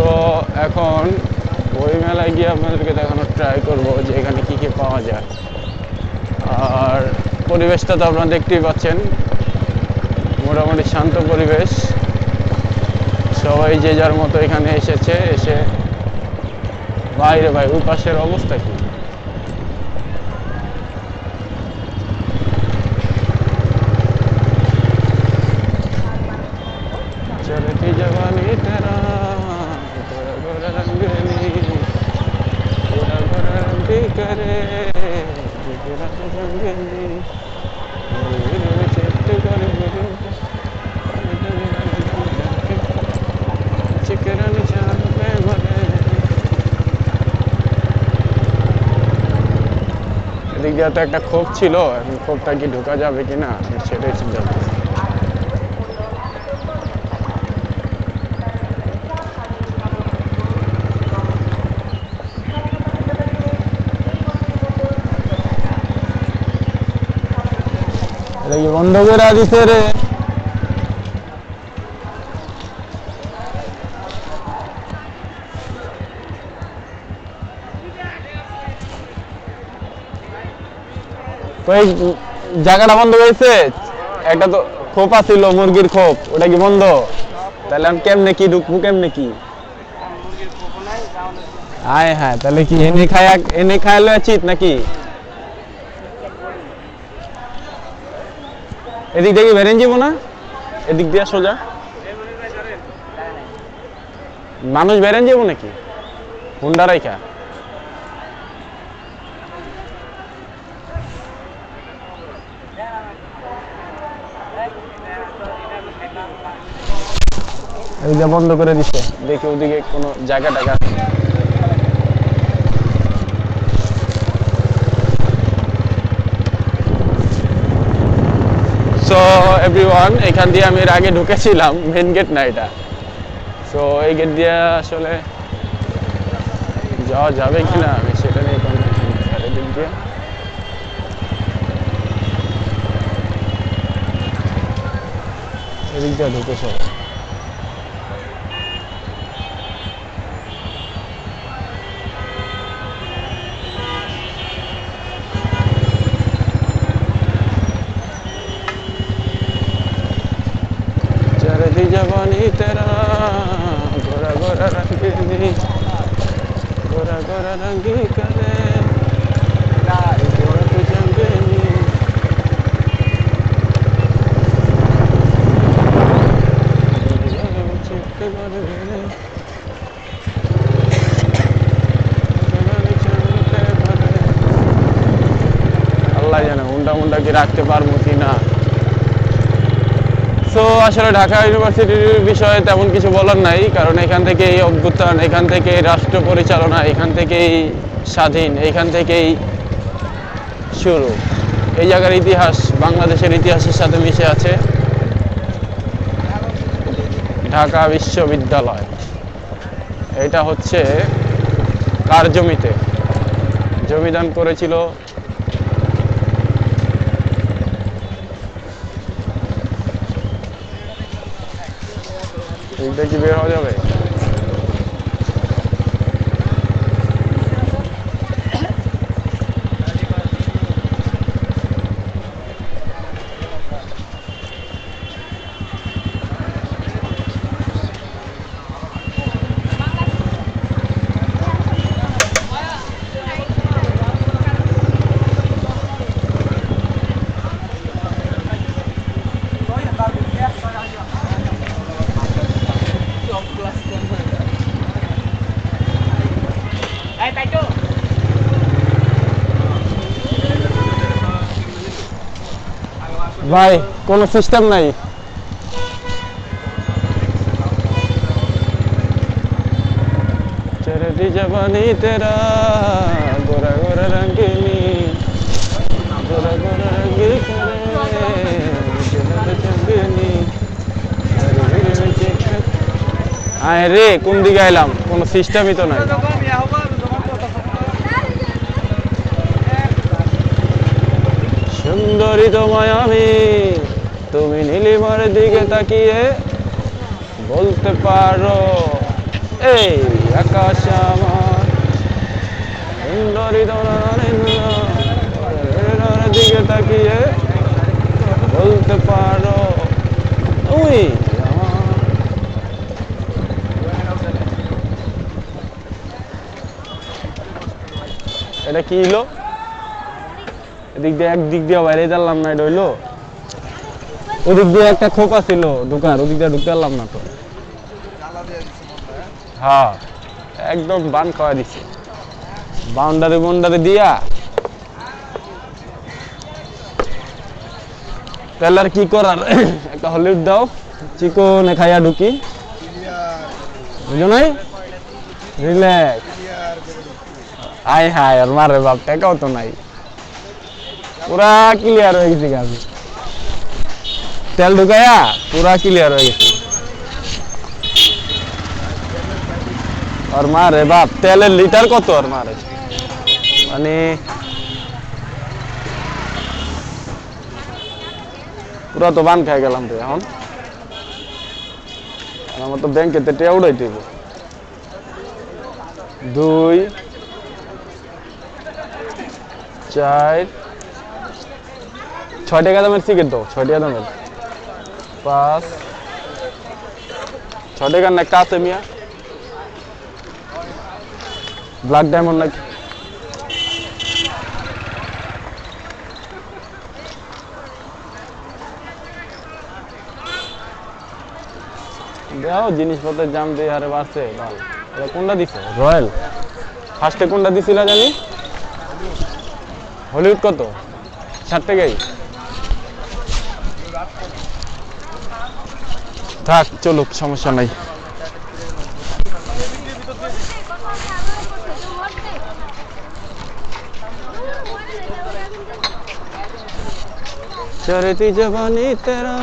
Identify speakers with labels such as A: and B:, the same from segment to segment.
A: So এখন বই মেলায় গিয়ে আপনাদেরকে দেখানোর ট্রাই করব যে এখানে কী কী পাওয়া যায়। আর পরিবেশটা তো আপনারা দেখতেই পাচ্ছেন। মোটামুটি শান্ত পরিবেশ। সবাই যে যার মতো এখানে এসেছে, এসে বাইরে ভাই ওই অবস্থা কি? এদিক তো একটা ক্ষোভ ছিল ক্ষোভটা কি ঢোকা যাবে কিনা, সেটাই চিন্তা করছি। বন্ধ করে আছে রে? তো এই জায়গাটা বন্ধ হয়েছে। একটা তো খোপ আছিল, মুরগির খোপ। ওটা কি বন্ধ? তাহলে আমি কেমনে কি ঢুকবো, কেমনে কি? আয় হ্যাঁ তাহলে কি এনে এনে খায়ালে চিত নাকি? এদিক দিয়ে বেরেন যাব না? এদিক দিয়ে সোজা? মানুষ বেরেন যাব নাকি? হুন্ডা রাইখা। এদিকে বন্ধ করে দিছে। দেখি ওদিকে কোনো জায়গা টাকা সো এভরিওয়ান এখান দিয়ে আমি আগে ঢুকেছিলাম মেন গেট না এটা। সো এই গেট দিয়ে আসলে যাওয়া যাবে কিনা আমি সেটা নিয়ে এদিক দিয়ে। এদিক দিয়ে ঢুকে সব चढ़ती जवानी तेरा गोरा गोरा रंगीनी गोरा गोरा रंगी करे गोरा तू जंगीनी चिट्टे बाल मेरे আল্লাহ জানে হুন্ডা মুন্ডা কি রাখতে পারবো সো আসলে ঢাকা ইউনিভার্সিটির বিষয়ে তেমন কিছু বলার নাই, কারণ এখান থেকে এই অভ্যুত্থান, এখান থেকে রাষ্ট্র পরিচালনা, এখান থেকেই স্বাধীন, এখান থেকেই শুরু। এই জায়গার ইতিহাস, বাংলাদেশের ইতিহাসের সাথে মিশে আছে ঢাকা বিশ্ববিদ্যালয়। এটা হচ্ছে কার জমিতে? জমিদান করেছিল এইটা কি বের হওয়া যাবে ভাই কোনো সিস্টেম নাই তেরি রে কোন দিকে এলাম কোন সিস্টেমই তো নাই সুন্দরী তোমায় আমি তুমি নীলিমার দিকে তাকিয়ে বলতে পারো, এই আকাশ আমার সুন্দরী তোমার দিকে তাকিয়ে বলতে পারো, তুমি এটা কি হলো? এদিক দিয়ে একদিক দিয়ে বাইরে জানলাম না, এটা হইল। ওদিক দিয়ে একটা ওদিক দিয়ে ঢুকতে পারলাম না তো। হ্যাঁ একদম বান খাওয়া দিছে। বাউন্ডারি বাউন্ডারি দিয়া। তাহলে আর কি করার? একটা হলিউড দাও, চিকন খাইয়া ঢুকি। বুঝো নাই? রিল্যাক্স আয় হায়, আর মারে বাপ টাকাও তো নাই। পুরা ক্লিয়ার হয়ে গেছে আমি তেল ঢুকায়া পুরা ক্লিয়ার হয়ে গেছে। আর মারে বাপ, তেলের লিটার কত আর মারে মানে পুরা তো বান খাই গেলাম রে এখন। আমার তো ব্যাংকে টেয়া উড়াইতে হইব। দুই, চার ছয় টাকা দামের সিগারেট দাও ছয় টাকা দামের। পাঁচ ছয় টাকার না একটা আছে মিয়া? ব্ল্যাক ডায়মন্ড নাকি? দেও জিনিসপত্রের দাম দিয়ে হারে বাড়ছে ভালো এটা কোনটা দিছে? রয়্যাল ফার্স্টে কোনটা দিছিল জানি? হলিউড কত? ষাট টাকাই। থাক চলুক সমস্যা নাই। চরিত জবানি তেরা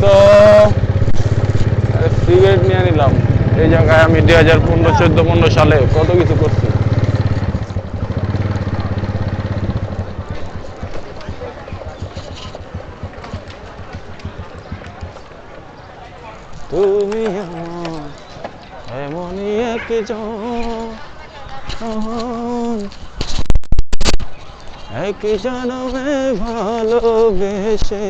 A: তো সিগারেট নিয়ে নিলাম জায়গায় আমি দুই হাজার পনেরো, চোদ্দ পনেরো সালে কত কিছু করছি। তুমি এমনই একজন এক জনমে ভালোবেসে।